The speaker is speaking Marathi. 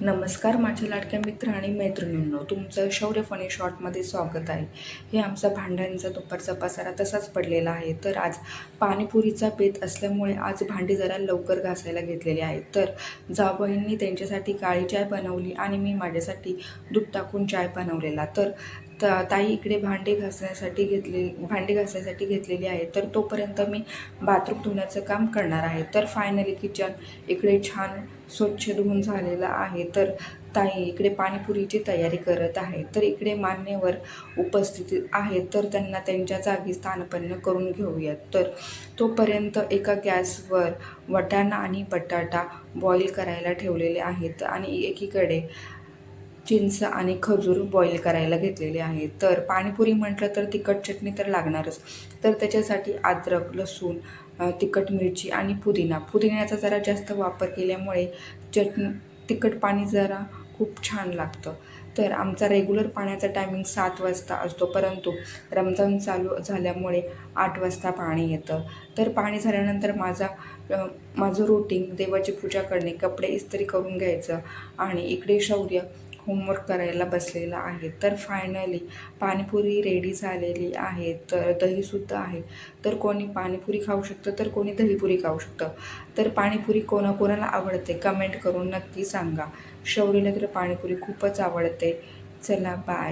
नमस्कार माझ्या लाडक्या मित्र आणि मैत्रिणींनो तुमचं शौर्य फनी शॉर्टमध्ये स्वागत आहे. हे आमचा भांड्यांचा दुपारचा पसारा तसाच पडलेला आहे. तर आज पाणीपुरीचा बेत असल्यामुळे आज भांडी जरा लवकर घासायला घेतलेली आहेत तर जावबाईंनी त्यांच्यासाठी काळी चाय बनवली आणि मी माझ्यासाठी दूध टाकून चाय बनवलेला. तर त ताई इकडे भांडे घासण्यासाठी घेतले भांडे घासण्यासाठी घेतलेली आहे तर तोपर्यंत मी बाथरूम धुण्याचं काम करणार आहे. तर फायनली किचन इकडे छान स्वच्छ धुवून झालेलं आहे. तर ताई इकडे पाणीपुरीची तयारी करत आहे. तर इकडे मान्यवर उपस्थित आहेत. तर त्यांना त्यांच्या जागी स्थानपन्न करून घेऊयात. तर तोपर्यंत एका गॅसवर वटाणा आणि बटाटा बॉईल करायला ठेवलेले आहेत. आणि एकीकडे चिंच आणि खजूर बॉईल करायला घेतलेले आहे तर पाणीपुरी म्हटलं तर तिखट चटणी तर लागणारच. तर त्याच्यासाठी अद्रक लसूण तिखट मिरची आणि पुदिना. पुदिन्याचा जरा जास्त वापर केल्यामुळे चटणी तिखट पाणी जरा खूप छान लागतं. तर आमचा रेग्युलर पाण्याचा टायमिंग सात वाजता असतो. परंतु रमजान चालू झाल्यामुळे आठ वाजता पाणी येतं. तर पाणी झाल्यानंतर माझा माझं रुटीन देवाची पूजा करणे कपडे इस्त्री करून घ्यायचं आणि इकडे शौर्य होमवर्क करायला बसलेला आहे. तर फायनली पाणीपुरी रेडी झालेली आहे. तर दहीसुद्धा आहे. तर कोणी पाणीपुरी खाऊ शकतं तर कोणी दहीपुरी खाऊ शकतं. तर पाणीपुरी कोणाकोणाला आवडते कमेंट करून नक्की सांगा. शौर्यला तर पाणीपुरी खूपच आवडते. चला बाय